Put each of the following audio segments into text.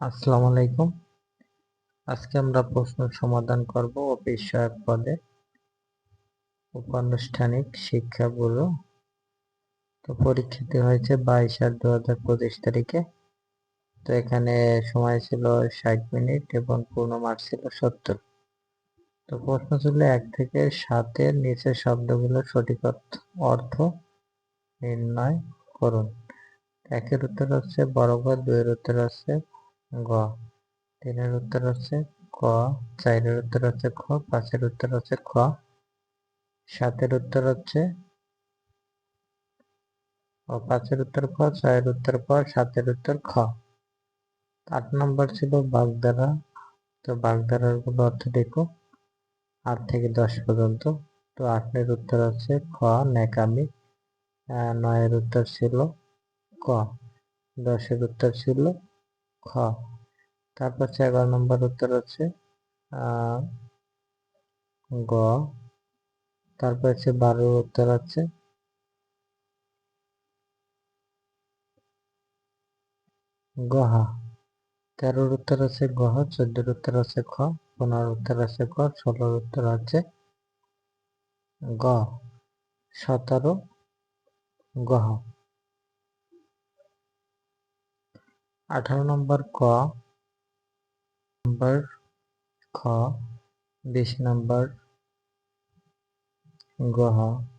আসসালামু আলাইকুম। আজকে আমরা প্রশ্ন সমাধান করব অফিস সহায়ক পদে। উপানুষ্ঠানিক শিক্ষা ব্যুরো তো পরীক্ষিত হয়েছে বাইশ আট দু হাজার পঁচিশ তারিখে। তো এখানে সময় ছিল ষাট মিনিট এবং পূর্ণ মার্ক ছিল সত্তর। তো প্রশ্ন ছিল এক থেকে সাতের নিচের শব্দগুলোর সঠিক অর্থ- নির্ণয় করুন। একের উত্তর হচ্ছে বরাবর, দুইয়ের উত্তর হচ্ছে গ। তিনের উত্তর হচ্ছে ক, চারের উত্তর হচ্ছে খ, পাঁচের উত্তর হচ্ছে খ, সাতের উত্তর হচ্ছে ও, পাঁচের উত্তর খ, ছয়ের উত্তর ক সাতের উত্তর খ। আট নম্বর ছিল বাগধারা। তো বাগধারারগুলো অর্থ দেখো? আট থেকে দশ পর্যন্ত। তো আটের উত্তর হচ্ছে খ, ন্যাকামি। নয়ের উত্তর ছিল ক। দশের উত্তর ছিল খ। তারপর হচ্ছে এগারো নম্বর উত্তর হচ্ছে গ। তারপর হচ্ছে বারোর উত্তর হচ্ছে গহা তেরোর উত্তর হচ্ছে গহ চোদ্দোর উত্তর আছে খ, পনেরোর উত্তর আছে ক ষোলোর উত্তর আছে গ। সতেরো গহ আঠারো নম্বর ক নম্বর খ বিশ নম্বর গহ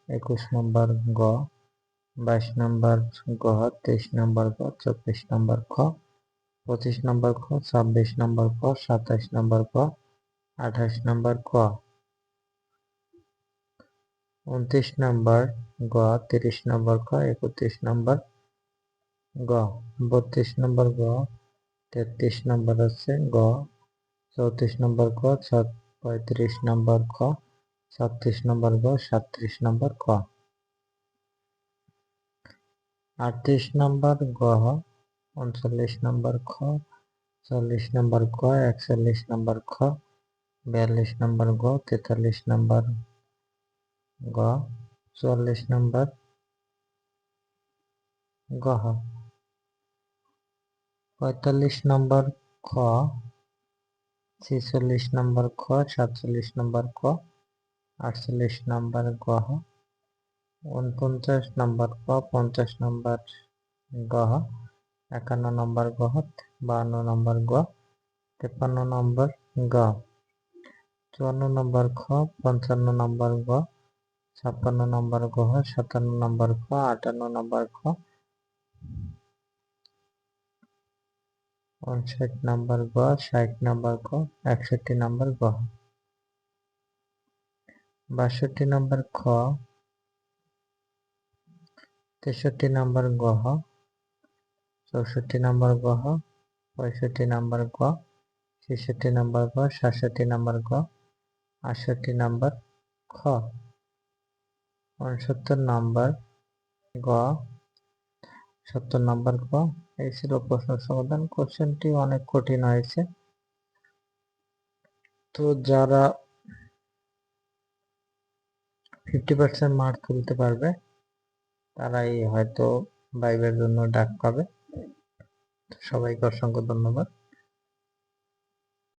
একুশ নম্বর গ বাইশ নম্বর গহ তেইশ নম্বর গ চব্বিশ নম্বর খ পঁচিশ নম্বর খ ছাব্বিশ নম্বর ক সাতাশ নম্বর ক আঠাশ নম্বর ক উনত্রিশ নম্বর গ তিরিশ নম্বর খ একত্রিশ নম্বর গ। বত্রিশ নম্বর গ তেত্রিশ নম্বর হচ্ছে গ। চৌত্রিশ নম্বর ক ছ- পঁয়ত্রিশ নম্বর খ ছত্রিশ নম্বর গ সাতত্রিশ নম্বর ক। আটত্রিশ নম্বর গ উনচল্লিশ নম্বর খ, চল্লিশ নম্বর ক, একচল্লিশ নম্বর খ, বিয়াল্লিশ নম্বর গ, তেতাল্লিশ নম্বর গ চুয়াল্লিশ নম্বর গহ পঁয়তাল্লিশ নম্বর খ, ছেচল্লিশ নম্বর খ, সাতচল্লিশ নম্বর ক, আটচল্লিশ নম্বর গহ উনপঞ্চাশ নম্বর ক, পঞ্চাশ নম্বর গহ একান্ন নম্বর গহ বাহান্ন নম্বর গ তেপান্ন নম্বর গ, চুয়ান্ন নম্বর খ, পঞ্চান্ন নম্বর গ, ছাপ্পান্ন নম্বর গহ সাতান্ন নম্বর খ, আটান্ন নম্বর খ উনষাট নম্বর গ, ষাট নম্বর গ, একষট্টি নম্বর গ। বাষট্টি নম্বর খ, তেষট্টি নম্বর গহ চৌষট্টি নম্বর গহ পঁয়ষট্টি নম্বর গ, ছেষট্টি নম্বর গ, সাতষট্টি নম্বর গ, আটষট্টি নম্বর খ। উনসত্তর নম্বর গ সত্তর নাম্বার ক এই ছিল প্রশ্ন সমাধান। কোশ্চেনটি অনেক কঠিন হয়েছে। তো যারা ফিফটি পার্সেন্ট মার্ক তুলতে পারবে, তারাই হয়তো বাইবের জন্য ডাক পাবে। সবাইকে অসংখ্য ধন্যবাদ।